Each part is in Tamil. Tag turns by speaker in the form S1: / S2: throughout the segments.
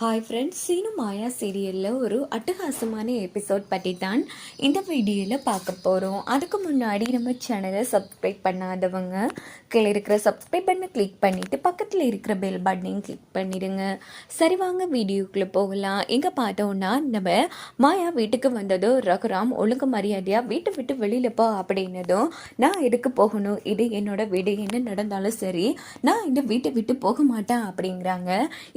S1: ஹாய் ஃப்ரெண்ட்ஸ் சீனு மாயா சீரியலில் ஒரு அட்டகாசமான எபிசோட் பற்றி தான் இந்த வீடியோவில் பார்க்க போகிறோம் அதுக்கு முன்னாடி நம்ம சேனலை சப்ஸ்கிரைப் பண்ணாதவங்க கீழே இருக்கிற சப்ஸ்கிரைப் பண்ண கிளிக் பண்ணிவிட்டு பக்கத்தில் இருக்கிற பெல் பட்டனையும் கிளிக் பண்ணிடுங்க. சரி வாங்க வீடியோக்குள்ளே போகலாம். எங்கே பார்த்தோன்னா நம்ம மாயா வீட்டுக்கு வந்ததும் ரகுராம் ஒழுங்கு மரியாதையாக வீட்டை விட்டு வெளியில் போ அப்படின்னதும் நான் எதுக்கு போகணும்? இது என்னோட வீடு என்ன நடந்தாலும் சரி நான் இந்த வீட்டை விட்டு போக மாட்டேன் அப்படிங்கிறாங்க.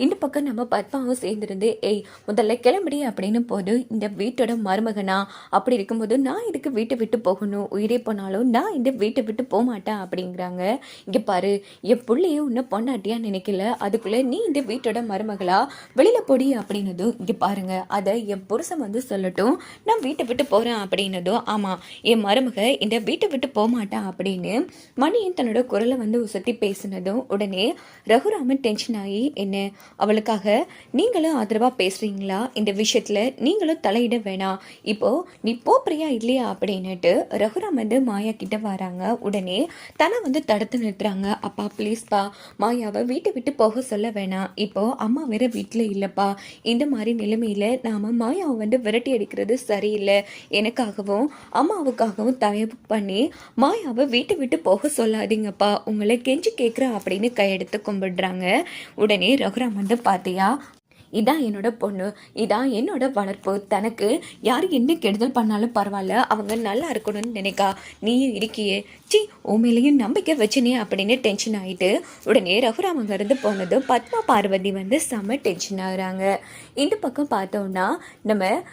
S1: இந்த பக்கம் நம்ம பத்மாவும் சேர்ந்துருந்து ஏய் முதல்ல கிளம்புடி அப்படின்னு போது இந்த வீட்டோட மருமகனா? அப்படி இருக்கும்போது நான் இதுக்கு வீட்டை விட்டு போகணும்? உயிரே போனாலும் நான் இந்த வீட்டை விட்டு போக மாட்டேன் அப்படிங்கிறாங்க. இங்கே பாரு என் பிள்ளைய உன்னை பொண்டாட்டியா நினைக்கல. அதுக்குள்ளே நீ இந்த வீட்டோட மருமகளா? வெளியில் போடி அப்படின்னதும் இங்கே பாருங்க அதை என் புருஷன் வந்து சொல்லட்டும். நான் வீட்டை விட்டு போகிறேன் அப்படின்னதும் ஆமாம் என் மருமக இந்த வீட்டை விட்டு போக மாட்டான் அப்படின்னு மணியன் தன்னோட குரலை வந்து உசத்தி பேசினதும் உடனே ரகுராமன் டென்ஷன் ஆகி என்ன? அவளுக்காக நீங்களும் ஆதரவாக பேசுகிறீங்களா இந்த விஷயத்தில் நீங்களும் தலையிட வேணாம். இப்போது நீ போறியா இல்லையா அப்படின்னுட்டு ரகுராம் வந்து மாயா கிட்ட வராங்க. உடனே தன்னை வந்து தடுத்து நிறுத்துறாங்க. அப்பா ப்ளீஸ்ப்பா மாயாவை வீட்டை விட்டு போக சொல்ல வேணாம். இப்போது அம்மா வேற வீட்டில் இல்லைப்பா. இந்த மாதிரி நிலைமையில் நாம் மாயாவை வந்து விரட்டி அடிக்கிறது சரியில்லை. எனக்காகவும் அம்மாவுக்காகவும் தயவு பண்ணி மாயாவை வீட்டை விட்டு போக சொல்லாதீங்கப்பா. உங்களை கெஞ்சி கேட்குறா அப்படின்னு கையெடுத்து கும்பிடுறாங்க. உடனே ரகுராம் வந்து பார்த்தியா இதான் என்னோட பொண்ணு இதான் என்னோட வளர்ப்பு. தனக்கு யார் என்ன கெடுதல் பண்ணாலும் பரவாயில்ல. அவங்க நல்லா இருக்கணும்னு நினைக்கா. நீயும் இருக்கியே. சி உண்மையிலையும் நம்பிக்கை வச்சுனே அப்படின்னு டென்ஷன் ஆகிட்டு உடனே ரகுராம் அங்கேருந்து போனதும் பத்மா பார்வதி வந்து செம்ம டென்ஷன் ஆகுறாங்க. இந்த பக்கம் பார்த்தோன்னா நம்ம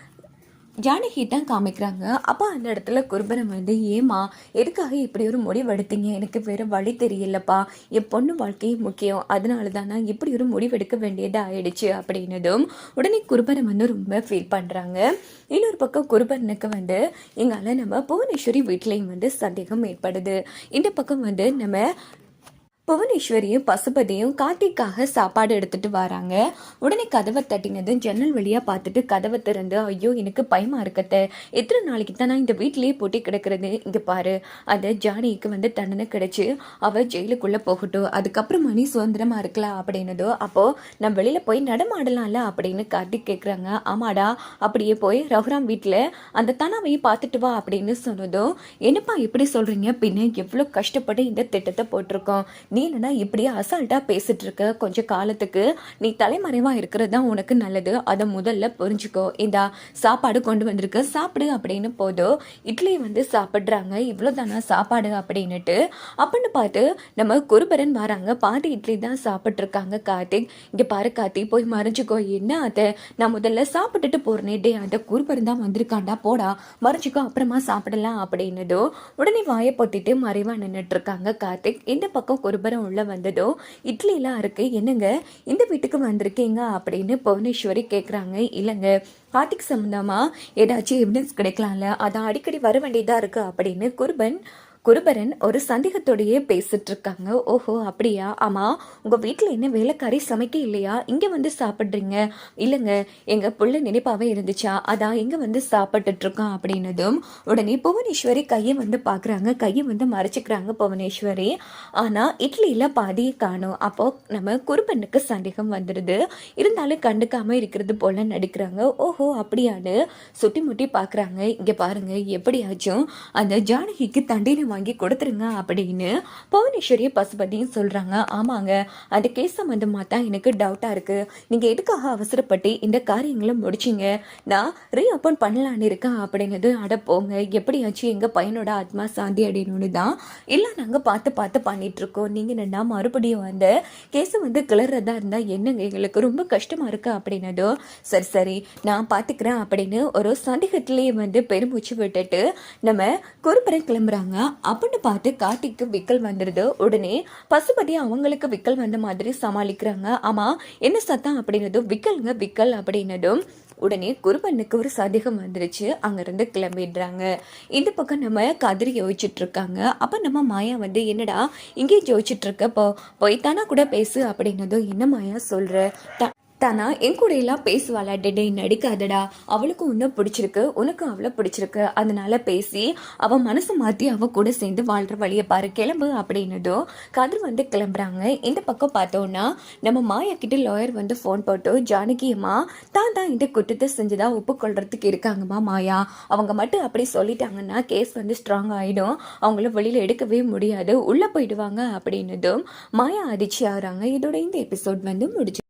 S1: ஜானகி தான் காமிக்கிறாங்க. அப்போ அந்த இடத்துல குருபரம் வந்து ஏமா எதுக்காக இப்படி ஒரு முடிவு எடுத்தீங்க? எனக்கு வேறு வழி தெரியலப்பா. என் பொண்ணு வாழ்க்கையே முக்கியம். அதனால தான் நான் இப்படி ஒரு முடிவு எடுக்க வேண்டியது ஆயிடுச்சு? அப்படின்னதும் உடனே குருபரம் வந்து ரொம்ப ஃபீல் பண்ணுறாங்க இன்னொரு பக்கம் குருபரனுக்கு வந்து எங்களால் நம்ம புவனேஸ்வரி வீட்லேயும் வந்து சந்தேகம் ஏற்படுது. இந்த பக்கம் வந்து நம்ம புவனேஸ்வரியும் பசுபதியும் கார்த்திக்காக சாப்பாடு எடுத்துட்டு வராங்க. உடனே கதவை தட்டினது ஜன்னல் வழியாக பார்த்துட்டு கதவை திறந்து ஐயோ எனக்கு பயமா இருக்கத்த எத்தனை நாளைக்கு தான் நான் இந்த வீட்டிலேயே போட்டி கிடக்கிறது? இங்க பாரு. அது ஜானிக்கு வந்து தண்டனை கிடைச்சு அவ ஜெயிலுக்குள்ள போகட்டும். அதுக்கப்புறம் மணி சுதந்திரமா இருக்கலாம் அப்படின்னதோ அப்போ நான் வெளியில போய் நடமாடலாம்ல? அப்படின்னு கார்த்திக் கேட்குறாங்க ஆமாடா அப்படியே போய் ரகுராம் வீட்டில் அந்த தனாவையும் பார்த்துட்டு வா. அப்படின்னு சொன்னதும் என்னப்பா இப்படி சொல்றீங்க? பின்ன எவ்வளோ கஷ்டப்பட்டு இந்த திட்டத்தை போட்டிருக்கோம். நீ என்னன்னா இப்படியே அசால்ட்டாக பேசிட்டு இருக்க கொஞ்சம் காலத்துக்கு நீ தலைமறைவாக இருக்கிறது தான் உனக்கு நல்லது. அதை முதல்ல புரிஞ்சுக்கோ. இந்தா சாப்பாடு கொண்டு வந்திருக்க சாப்பிடு அப்படின்னு போதும் இட்லி வந்து சாப்பிட்றாங்க. இவ்வளோ தானா சாப்பாடு அப்படின்னுட்டு அப்படின்னு பார்த்து நம்ம குருபரன் வராங்க. பாதி இட்லி தான் சாப்பிட்ருக்காங்க கார்த்திக். இங்கே பாரு கார்த்தி போய் மறைஞ்சிக்கோ. என்ன அதை நான் முதல்ல சாப்பிட்டுட்டு போறேனே. டே அந்த குருபரன் தான் வந்திருக்காண்டா? போடா. மறைஞ்சிக்கோ அப்புறமா சாப்பிடலாம் அப்படின்னதோ உடனே வாயை பொத்திட்டு மறைவாக நின்றுட்டு இருக்காங்க கார்த்திக். இந்த பக்கம் குருபரன் உள்ள வந்ததோ இட்லிலாம் இருக்கு. என்னங்க? இந்த வீட்டுக்கு வந்திருக்கீங்க அப்படின்னு புவனேஸ்வரி கேட்குறாங்க இல்லைங்க. கார்த்திக் சம்மந்தமாக ஏதாச்சும் எவிடன்ஸ் கிடைக்கலாம்ல? அதான் அடிக்கடி வர வேண்டியதா இருக்கு அப்படின்னு குருபன் குருபரன் ஒரு சந்தேகத்தோடையே பேசிட்டு இருக்காங்க ஓஹோ அப்படியா? ஆமா உங்க வீட்டில் என்ன வேலைக்காரி சமைக்க இல்லையா? இங்க வந்து சாப்பிட்றீங்க. இல்லைங்க எங்க புள்ள நினைப்பாவே இருந்துச்சா? அதான் இங்க வந்து சாப்பிட்டுட்டு இருக்கோம் அப்படின்னதும் உடனே புவனேஸ்வரி கையை வந்து பாக்குறாங்க. கையை வந்து மறைச்சிக்கிறாங்க புவனேஸ்வரி. ஆனா இட்லியில பாதியை காணும். அப்போ நம்ம குருபனுக்கு சந்தேகம் வந்துடுது இருந்தாலும் கண்டுக்காம இருக்கிறது போல நடிக்கிறாங்க. ஓஹோ அப்படியான்னு சுட்டி முட்டி பாக்குறாங்க. இங்க பாருங்க எப்படியாச்சும் அந்த ஜானகிக்கு தண்டின வாங்கி கொடுத்துருங்க அப்படின்னு புவனேஸ்வரி பசுபதியும் சொல்கிறாங்க ஆமாங்க அந்த கேஸ் சம்மந்தமாக தான் எனக்கு டவுட்டாக இருக்குது நீங்கள் எதுக்காக அவசரப்பட்டு இந்த காரியங்களை முடிச்சிங்க? நான் ரீஓப்பன் பண்ணலான்னு இருக்கேன் அப்படிங்கிறது அட போங்க எப்படியாச்சும் எங்கள் பையனோட ஆத்மா சாந்தி அடையணும்னு தான் இல்லை நாங்கள் பார்த்து பார்த்து பண்ணிகிட்ருக்கோம் நீங்கள் என்னன்னா மறுபடியும் அந்த கேஸை வந்து கிளறதா இருந்தால் என்னங்க எங்களுக்கு ரொம்ப கஷ்டமாக இருக்குது அப்படின்னதோ சரி சரி நான் பார்த்துக்கிறேன் அப்படின்னு ஒரு சந்தேகத்திலேயே வந்து பெருமூச்சு விட்டுட்டு நம்ம குறுப்பரை கிளம்புறாங்க. அப்படின்னு பார்த்து கார்த்திக்கு விக்கல் வந்துடுது. உடனே பசுபதி அவங்களுக்கு விக்கல் வந்த மாதிரி சமாளிக்கிறாங்க. ஆமாம் என்ன சத்தம் அப்படின்னதும் விக்கலுங்க விக்கல் அப்படின்னதும் உடனே குருபனுக்கு ஒரு சந்தேகம் வந்துருச்சு. அங்கேருந்து கிளம்பிடுறாங்க. இந்த பக்கம் நம்ம கதிரி யோசிச்சுட்ருக்காங்க இருக்காங்க. நம்ம மாயா வந்து என்னடா இங்கே யோசிச்சுட்டு போ போய் கூட பேசு அப்படின்னதும் என்ன மாயா சொல்கிற த- தானா என் கூட எல்லாம் பேசுவாளா டெடே நடிக்காதடா. அவளுக்கு உன்னை பிடிச்சிருக்கு உனக்கு அவளை பிடிச்சிருக்கு. அதனால பேசி அவன் மனசு மாற்றி அவள் கூட சேர்ந்து வாழ்கிற வழியை பாரு கிளம்பு அப்படின்னதும் கதிர் வந்து கிளம்புறாங்க. இந்த பக்கம் பார்த்தோன்னா நம்ம மாயா கிட்ட லாயர் வந்து ஃபோன் போட்டு ஜானகியம்மா தான் தான் இந்த குற்றத்தை செஞ்சுதா ஒப்புக்கொள்றதுக்கு இருக்காங்கம்மா மாயா. அவங்க மட்டும் அப்படி சொல்லிட்டாங்கன்னா கேஸ் வந்து ஸ்ட்ராங் ஆகிடும் அவங்கள வெளியில் எடுக்கவே முடியாது. உள்ளே போயிடுவாங்க அப்படின்னதும் மாயா அதிர்ச்சி ஆகிறாங்க இதோட இந்த எபிசோட் வந்து முடிஞ்சு